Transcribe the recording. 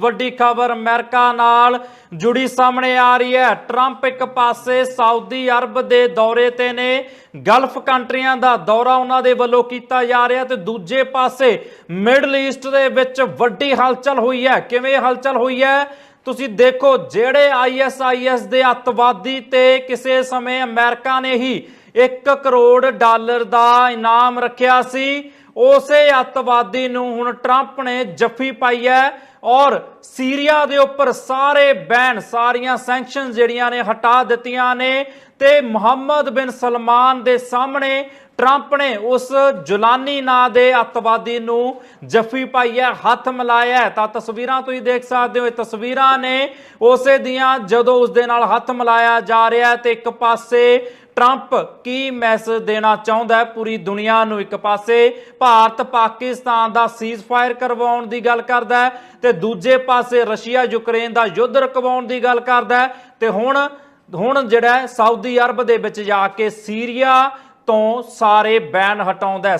ਵੱਡੀ ਖਬਰ, ਅਮਰੀਕਾ ਨਾਲ ਜੁੜੀ ਸਾਹਮਣੇ ਆ ਰਹੀ ਹੈ। ਟਰੰਪ ਇੱਕ ਪਾਸੇ ਸਾਊਦੀ ਅਰਬ ਦੇ ਦੌਰੇ ਤੇ ਨੇ। ਗਲਫ ਕੰਟਰੀਆਂ ਦਾ ਦੌਰਾ ਉਹਨਾਂ ਦੇ ਵੱਲੋਂ ਕੀਤਾ ਜਾ ਰਿਹਾ ਤੇ ਦੂਜੇ ਪਾਸੇ ਮਿਡਲ ਈਸਟ ਦੇ ਵਿੱਚ ਵੱਡੀ ਹਲਚਲ ਹੋਈ ਹੈ। ਕਿਵੇਂ ਹਲਚਲ ਹੋਈ ਹੈ? ਤੁਸੀਂ ਦੇਖੋ, ਜਿਹੜੇ ਆਈਐਸਆਈਐਸ ਦੇ ਅੱਤਵਾਦੀ ਤੇ ਕਿਸੇ ਸਮੇਂ ਅਮਰੀਕਾ ਨੇ ਹੀ 1 ਕਰੋੜ ਡਾਲਰ ਦਾ ਇਨਾਮ ਰੱਖਿਆ ਸੀ। ਉਸੇ ਅੱਤਵਾਦੀ ਨੂੰ ਹੁਣ ਟਰੰਪ ਨੇ ਜੱਫੀ ਪਾਈ ਹੈ ਔਰ ਸੀਰੀਆ ਦੇ ਉੱਪਰ ਸਾਰੇ ਬੈਨ, ਸਾਰੀਆਂ ਸੈਂਕਸ਼ਨ ਜਿਹੜੀਆਂ ਨੇ ਹਟਾ ਦਿੱਤੀਆਂ ਨੇ ਤੇ ਮੁਹੰਮਦ ਬਿਨ ਸਲਮਾਨ ਦੇ ਸਾਹਮਣੇ ਟਰੰਪ ਨੇ ਉਸ ਜੁਲਾਨੀ ਨਾਂ ਦੇ ਅੱਤਵਾਦੀ ਨੂੰ ਜੱਫੀ ਪਾਈ ਹੈ, ਹੱਥ ਮਿਲਾਇਆ ਹੈ। ਤਾਂ ਤਸਵੀਰਾਂ ਤੁਸੀਂ ਦੇਖ ਸਕਦੇ ਹੋ, ਇਹ ਤਸਵੀਰਾਂ ਨੇ ਉਸੇ ਦੀਆਂ ਜਦੋਂ ਉਸ ਦੇ ਨਾਲ ਹੱਥ ਮਿਲਾਇਆ ਜਾ ਰਿਹਾ ਤੇ ਇੱਕ ਪਾਸੇ ਟਰੰਪ ਕੀ ਮੈਸੇਜ ਦੇਣਾ ਚਾਹੁੰਦਾ ਹੈ? ਪੂਰੀ ਦੁਨੀਆ ਨੂੰ ਇੱਕ ਪਾਸੇ, ਭਾਰਤ ਪਾਕਿਸਤਾਨ ਦਾ ਸੀਜ਼ਫਾਇਰ ਕਰਵਾਉਣ ਦੀ ਗੱਲ ਕਰਦਾ ਹੈ ਤੇ ਦੂਜੇ ਪਾਸੇ ਰਸ਼ੀਆ ਯੂਕਰੇਨ ਦਾ ਯੁੱਧ ਰੁਕਵਾਉਣ ਦੀ ਗੱਲ ਕਰਦਾ ਹੈ। ਤੇ ਹੁਣ ਹੁਣ ਜਿਹੜਾ ਸਾਊਦੀ ਅਰਬ ਦੇ ਵਿੱਚ ਜਾ ਕੇ ਸੀਰੀਆ ਤੋਂ ਸਾਰੇ ਬੈਨ ਹਟਾਉਂਦਾ